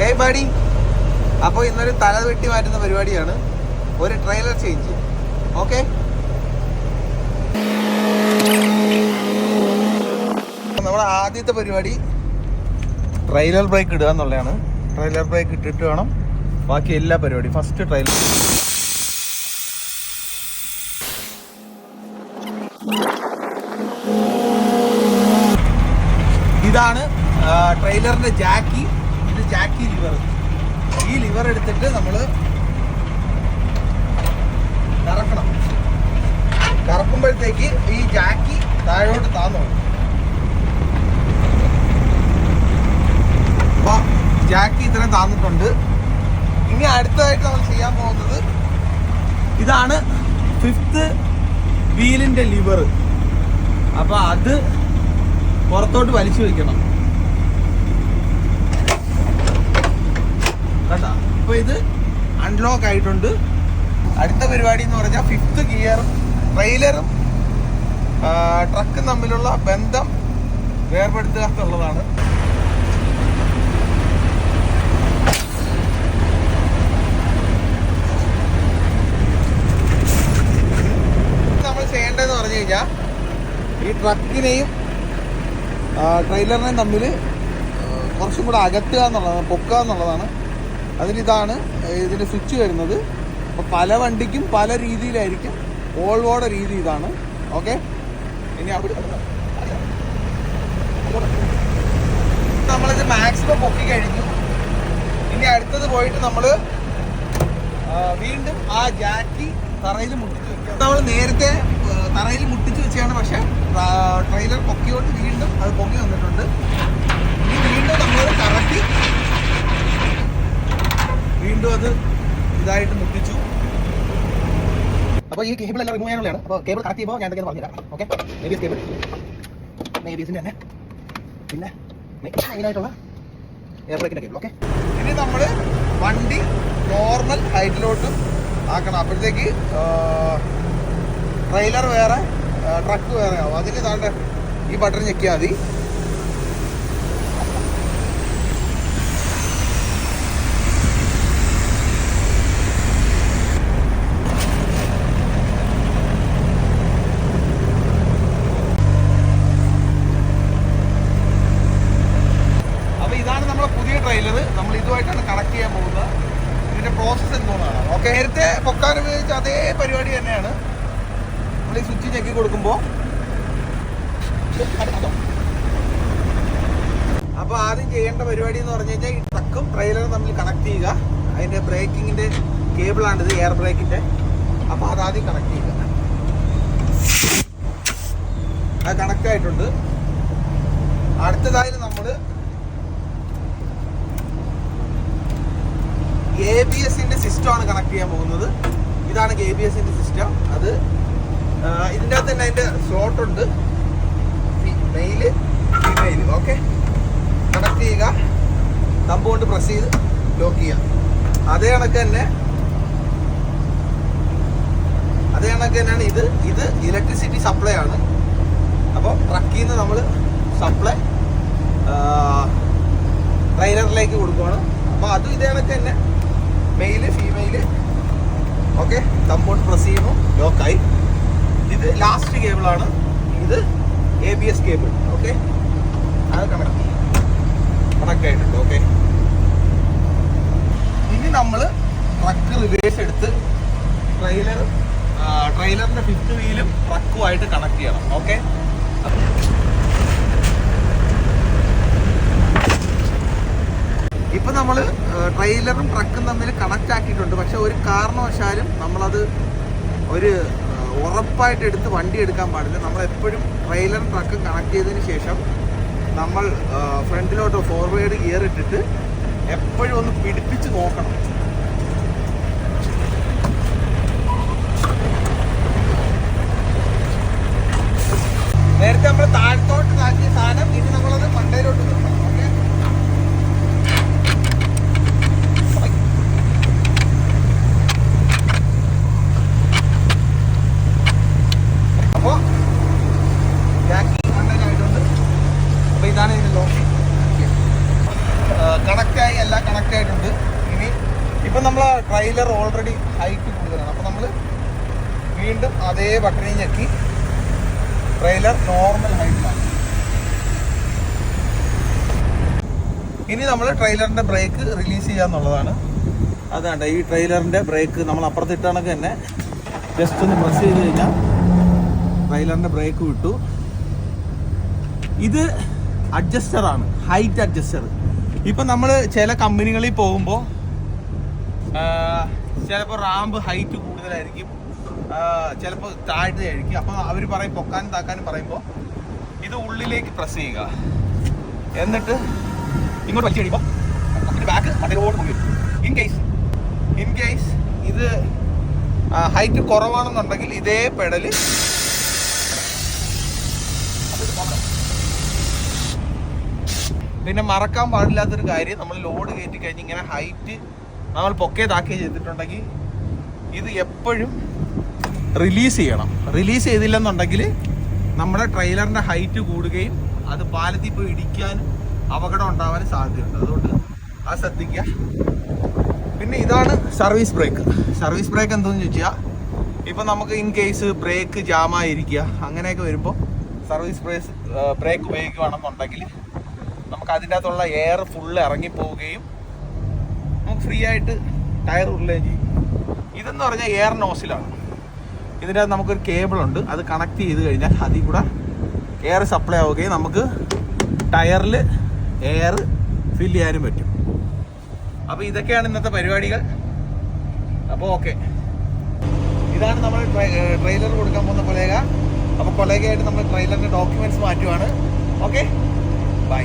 ഹേ ബാഡി അപ്പോൾ ഇന്നൊരു തല വെട്ടി മാറ്റുന്ന പരിപാടിയാണ്. ഒരു ട്രെയിലർ ചേഞ്ച് ഓക്കെ നമ്മുടെ ആദ്യത്തെ പരിപാടി ട്രെയിലർ ബ്രേക്ക് ഇടുക എന്നുള്ളതാണ്. ട്രെയിലർ ബ്രേക്ക് ഇട്ടിട്ട് വേണം ബാക്കി എല്ലാ പരിപാടി ഫസ്റ്റ് ട്രെയിലർ ഇതാണ് ട്രെയിലറിന്റെ ജാക്കി. ജാക്കി ലിവർ ഈ ലിവർ എടുത്തിട്ട് നമ്മൾ കറക്കണം. കറക്കുമ്പോഴത്തേക്ക് ഈ ജാക്കി താഴോട്ട് താന്നു അപ്പോൾ ജാക്കി ഇത്രയും താന്നിട്ടുണ്ട്. ഇനി അടുത്തതായിട്ട് നമ്മൾ ചെയ്യാൻ പോകുന്നത് ഇതാണ് ഫിഫ്ത്ത് വീലിന്റെ ലിവർ അപ്പോൾ അത് പുറത്തോട്ട് വലിച്ചു വെക്കണം. ഇപ്പൊ ഇത് അൺലോക്ക് ആയിട്ടുണ്ട്. അടുത്ത പരിപാടി എന്ന് പറഞ്ഞാൽ ഫിഫ്ത്ത് ഗിയറും ട്രെയിലറും ട്രക്കും തമ്മിലുള്ള ബന്ധം വേർപെടുത്തുക എന്നുള്ളതാണ്. നമ്മൾ ചെയ്യേണ്ടതെന്ന് പറഞ്ഞു കഴിഞ്ഞാൽ ഈ ട്രക്കിനെയും ട്രെയിലറിനെയും തമ്മിൽ കുറച്ചും കൂടെ അകറ്റുക എന്നുള്ളതാണ് പൊക്കുക എന്നുള്ളതാണ്. അതിനിതാണ് ഇതിന്റെ സ്വിച്ച് വരുന്നത്. അപ്പോൾ പല വണ്ടിക്കും പല രീതിയിലായിരിക്കും. ഓൾവോടെ രീതി ഇതാണ്. ഓക്കെ ഇനി അവിടെ നമ്മളിത് മാക്സിമം പൊക്കി കഴിഞ്ഞു. ഇനി അടുത്തത് പോയിട്ട് നമ്മൾ വീണ്ടും ആ ജാക്കി തറയിൽ മുട്ടിച്ച് വെക്കുക. നമ്മൾ നേരത്തെ തറയിൽ മുട്ടിച്ച് വെച്ചാണ് പക്ഷെ ട്രെയിലർ പൊക്കിയോട്ട് വീണ്ടും അത് പൊങ്ങി വന്നിട്ടുണ്ട്. ഇനി വീണ്ടും നമ്മൾ കറക്കി വീണ്ടും അത് ഇതായിട്ട് മുട്ടിച്ചു. അപ്പോൾ ഈ കേബിൾ എല്ലാം റിമൂവ് ചെയ്യാനുള്ളതാണ്. അപ്പോൾ കേബിൾ കറക്റ്റ് ചെയ്യുമ്പോൾ ഞാൻ എന്തൊക്കെയാണ് പറഞ്ഞുതരാം. ഓക്കെ കേബിൾ തന്നെ പിന്നെ മെയിനായിട്ടുള്ള എയർ ബ്രേക്കിന്റെ കേബിൾ ഓക്കെ ഇനി നമ്മൾ വണ്ടി നോർമൽ ഹൈറ്റിലോട്ട് ആക്കണം. അപ്പോഴത്തേക്ക് ട്രെയിലർ വേറെ ട്രക്ക് വേറെ ആവും. അതിന് താണ്ട ഈ ബട്ടൺ ഞെക്കിയാൽ മതി അപ്പൊ ഇതാണ് നമ്മുടെ പുതിയ ട്രെയിലർ നമ്മൾ ഇതുമായിട്ടാണ് കണക്ട് ചെയ്യാൻ പോകുന്നത്. ഇതിന്റെ പ്രോസസ്സ് എന്തുകൊണ്ടാണ്? ഓക്കെ നേരത്തെ പൊക്കാൻ ഉപയോഗിച്ച അതേ പരിപാടി തന്നെയാണ്. നമ്മൾ ഈ സ്വിച്ച് ഞെക്കി കൊടുക്കുമ്പോൾ അപ്പോൾ ആദ്യം ചെയ്യേണ്ട പരിപാടി എന്ന് പറഞ്ഞു കഴിഞ്ഞാൽ ഈ ട്രക്കും ട്രെയിലറും തമ്മിൽ കണക്ട് ചെയ്യുക. അതിന്റെ ബ്രേക്കിങ്ങിന്റെ കേബിളാണിത് എയർ ബ്രേക്കിന്റെ അപ്പോൾ അത് ആദ്യം കണക്ട് ചെയ്യുക. അത് കണക്ട് ആയിട്ടുണ്ട്. അടുത്തതായി നമ്മൾ എ ബി എസിന്റെ സിസ്റ്റം ആണ് കണക്ട് ചെയ്യാൻ പോകുന്നത്. ഇതാണ് എ ബി എസിന്റെ സിസ്റ്റം അത് ഇതിന്റെ അകത്ത് തന്നെ അതിന്റെ സ്ലോട്ട് ഉണ്ട്. മെയിൽ ഫീമെയിൽ ഓക്കെ കണക്ട് ചെയ്യുക. തമ്പ് കൊണ്ട് പ്രസ് ചെയ്ത് ലോക്ക് ചെയ്യുക. അതേ കണക്ക് തന്നെ അതേ കണക്ക് തന്നെയാണ് ഇത്. ഇത് ഇലക്ട്രിസിറ്റി സപ്ലൈ ആണ്. അപ്പോൾ ട്രക്കിൽ നിന്ന് നമ്മൾ സപ്ലൈ ട്രെയിലറിലേക്ക് കൊടുക്കുവാണ്. അപ്പോൾ അതും ഇതേ കണക്ക് തന്നെ. മെയിൽ ഫീമെയിൽ ഓക്കെ തമ്പോട്ട് പ്രസ് ചെയ്യുന്നു ലോക്കായി ഇത് ലാസ്റ്റ് കേബിളാണ് ഇത് A B S cable okay അത് കണക്ട് കണക്ട് ആയിട്ടുണ്ട് ഓക്കെ ഇനി നമ്മൾ ട്രക്ക് റിവേഴ്സ് എടുത്ത് ട്രെയിലർ ട്രെയിലറിന്റെ ഫിഫ്ത്ത് വീലും ട്രക്കുമായിട്ട് കണക്ട് ചെയ്യണം. ഓക്കെ ഇപ്പൊ നമ്മൾ ട്രെയിലറും ട്രക്കും തമ്മിൽ കണക്റ്റ് ആക്കിയിട്ടുണ്ട്. പക്ഷെ ഒരു കാരണവശാലും നമ്മളത് ഒരു ഉറപ്പായിട്ട് എടുത്ത് വണ്ടി എടുക്കാൻ പാടില്ല. നമ്മൾ എപ്പോഴും ട്രെയിലറും ട്രക്കും കണക്ട് ചെയ്തതിന് ശേഷം നമ്മൾ ഫ്രണ്ടിലോട്ട് ഫോർവേഡ് ഗിയർ ഇട്ടിട്ട് എപ്പോഴും ഒന്ന് പിടിപ്പിച്ച് നോക്കണം നേരത്തെ നമ്മൾ താഴത്തോട്ട് താക്കിയ സാധനം ഇനി നമ്മളത് മണ്ടയിലോട്ട് നിർത്തണം ഓക്കെ അപ്പോ ജാക്കി കണക്റ്റ് ആയി എല്ലാം കണക്ട് ആയിട്ടുണ്ട് ഇനി ഇപ്പം നമ്മൾ ട്രെയിലർ ഓൾറെഡി ഹൈറ്റ് കൂടുതലാണ്. അപ്പോൾ നമ്മൾ വീണ്ടും അതേ ബട്ടണി ഞെക്കി. ട്രെയിലർ നോർമൽ ഹൈറ്റിലാണ് ഇനി നമ്മൾ ട്രെയിലറിന്റെ ബ്രേക്ക് റിലീസ് ചെയ്യാന്നുള്ളതാണ് അതാണ്ട് ഈ ട്രെയിലറിന്റെ ബ്രേക്ക് നമ്മൾ അപ്പുറത്തിട്ടാണെങ്കിൽ തന്നെ. ജസ്റ്റ് ഒന്ന് പ്രസ് ചെയ്ത് കഴിഞ്ഞാൽ ട്രെയിലറിന്റെ ബ്രേക്ക് വിട്ടു. ഇത് അഡ്ജസ്റ്റർ ആണ്. ഹൈറ്റ് അഡ്ജസ്റ്റർ ഇപ്പൊ നമ്മൾ ചില കമ്പനികളിൽ പോകുമ്പോൾ ചിലപ്പോൾ റാമ്പ് ഹൈറ്റ് കൂടുതലായിരിക്കും. ചിലപ്പോൾ താഴ്ന്നതായിരിക്കും അപ്പോൾ അവർ പറയും പൊക്കാനും താക്കാനും പറയുമ്പോൾ ഇത് ഉള്ളിലേക്ക് പ്രസ് ചെയ്യുക. എന്നിട്ട് ഇങ്ങോട്ട് വലിച്ചു കഴിയുമ്പോൾ back in case in case ഇത് ഹൈറ്റ് കുറവാണെന്നുണ്ടെങ്കിൽ ഇതേ പെടൽ പിന്നെ മറക്കാൻ പാടില്ലാത്തൊരു കാര്യം നമ്മൾ ലോഡ് കയറ്റി കഴിഞ്ഞ് ഇങ്ങനെ ഹൈറ്റ് നമ്മൾ പൊക്കേതാക്കി ചെയ്തിട്ടുണ്ടെങ്കിൽ ഇത് എപ്പോഴും റിലീസ് ചെയ്യണം. റിലീസ് ചെയ്തില്ലെന്നുണ്ടെങ്കിൽ നമ്മുടെ ട്രെയിലറിന്റെ ഹൈറ്റ് കൂടുകയും അത് പാലത്തിൽ പോയി ഇടിക്കാനും അപകടം ഉണ്ടാവാനും സാധ്യതയുണ്ട്. അതുകൊണ്ട് അത് ശ്രദ്ധിക്കുക. പിന്നെ ഇതാണ് സർവീസ് ബ്രേക്ക്. സർവീസ് ബ്രേക്ക് എന്തെന്ന് ചോദിച്ചാൽ ഇപ്പം നമുക്ക് ഇൻ കേസ് ബ്രേക്ക് ജാമായിരിക്കുക അങ്ങനെയൊക്കെ വരുമ്പോൾ സർവീസ് ബ്രേക്ക് ബ്രേക്ക് ഉപയോഗിക്കുകയാണെന്നുണ്ടെങ്കിൽ നമുക്ക് അതിന്റെ അകത്തുള്ള എയർ ഫുള്ള് ഇറങ്ങിപ്പോവുകയും നമുക്ക് ഫ്രീ ആയിട്ട് ടയർ ഉള്ളുകയും ചെയ്യും. ഇതെന്ന് പറഞ്ഞാൽ എയർ നോസിലാണ് ഇതിന്റെ അകത്ത് നമുക്കൊരു കേബിൾ ഉണ്ട്. അത് കണക്ട് ചെയ്ത് കഴിഞ്ഞാൽ അതിൽ കൂടെ എയർ സപ്ലൈ ആവുകയും നമുക്ക് ടയറിൽ എയർ ഫിൽ ചെയ്യാനും പറ്റും. അപ്പോൾ ഇതൊക്കെയാണ് ഇന്നത്തെ പരിപാടികൾ. അപ്പോൾ ഓക്കെ ഇതാണ് നമ്മൾ ട്രെയിലർ കൊടുക്കാൻ പോകുന്ന കൊലേഗ അപ്പോൾ കൊലേഗയായിട്ട് നമ്മൾ ട്രെയിലറിന്റെ ഡോക്യുമെന്റ്സ് മാറ്റുവാണ്. Okay bye